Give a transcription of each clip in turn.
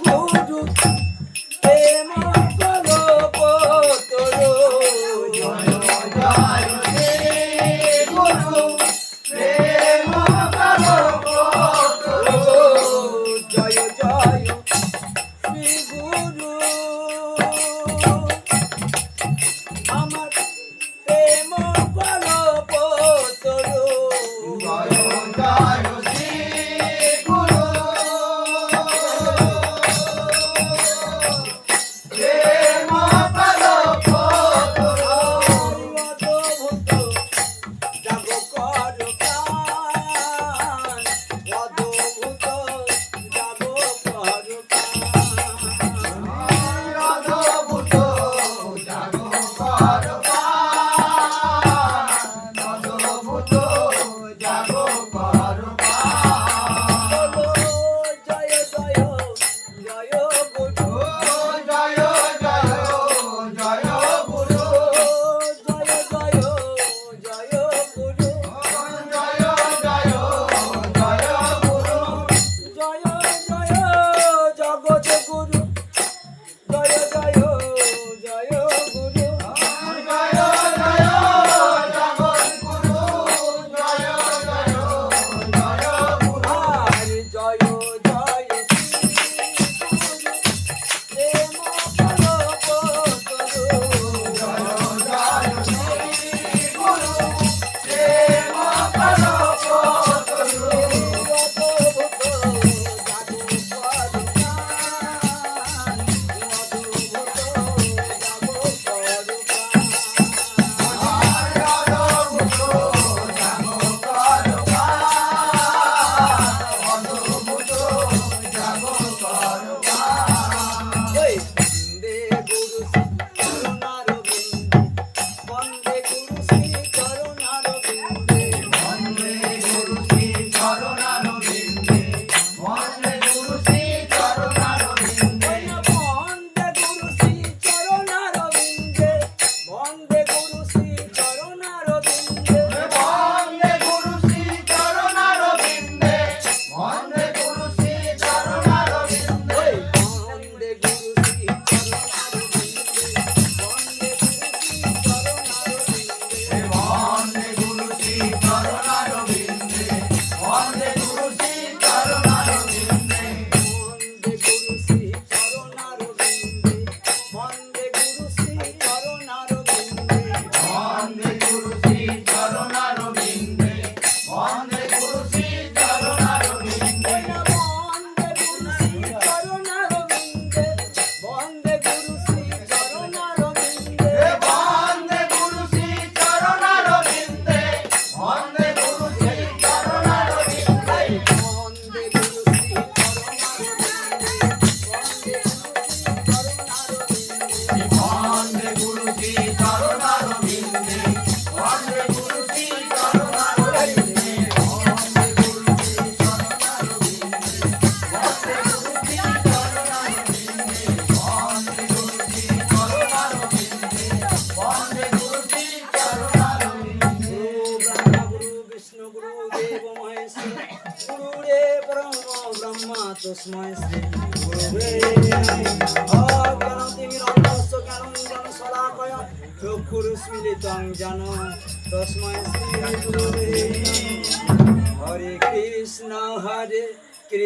গুরু প্রেম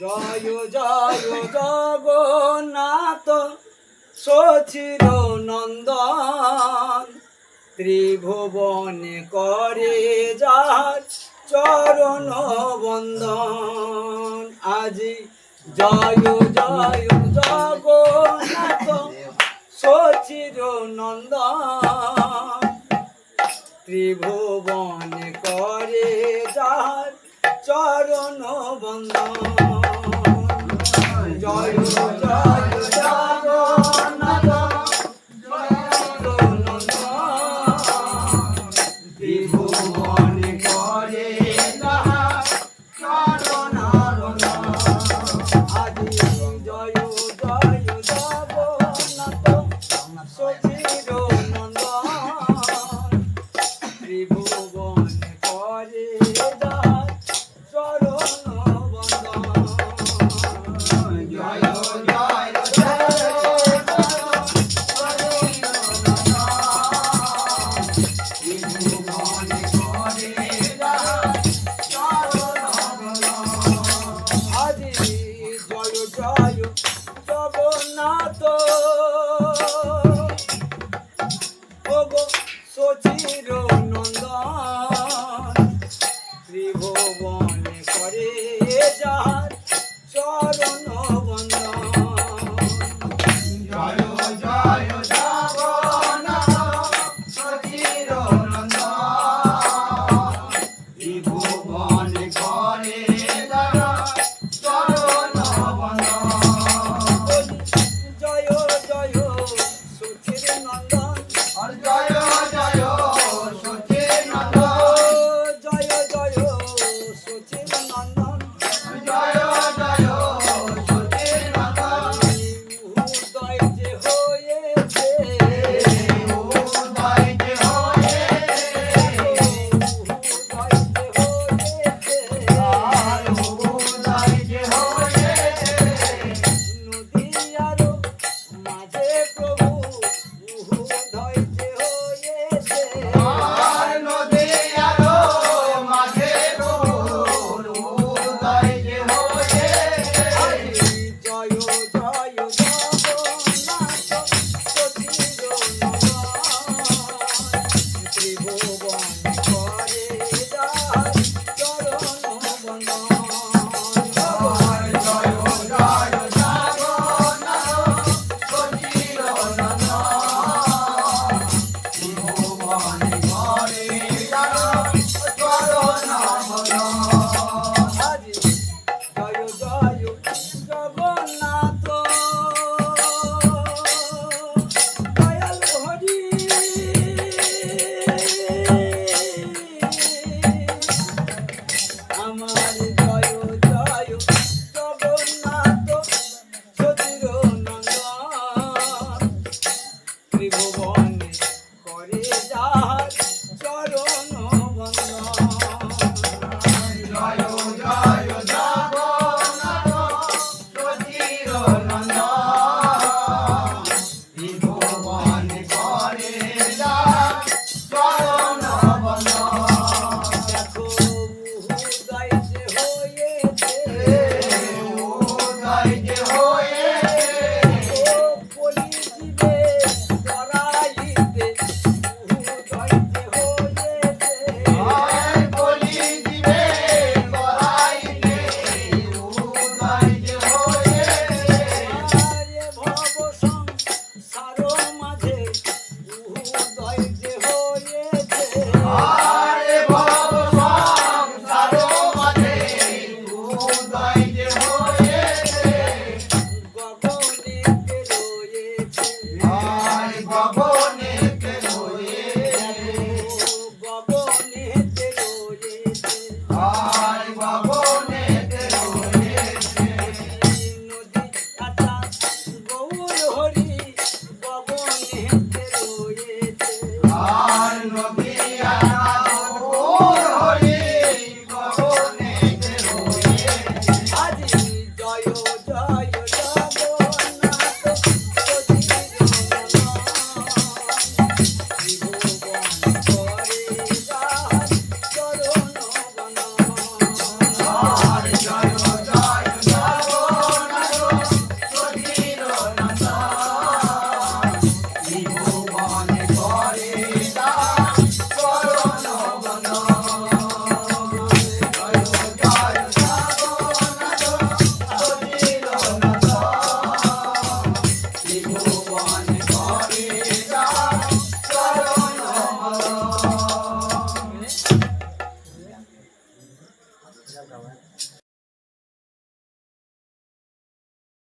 জয় জয়, জগন্নাথ, সচির নন্দন, ত্রিভুবনে করে যার চরণ বন্দন আজি জয় জয়, জগন্নাথ, সচির নন্দ ত্রিভুবনে করে যার চরণ বন্দন joy joy joy joy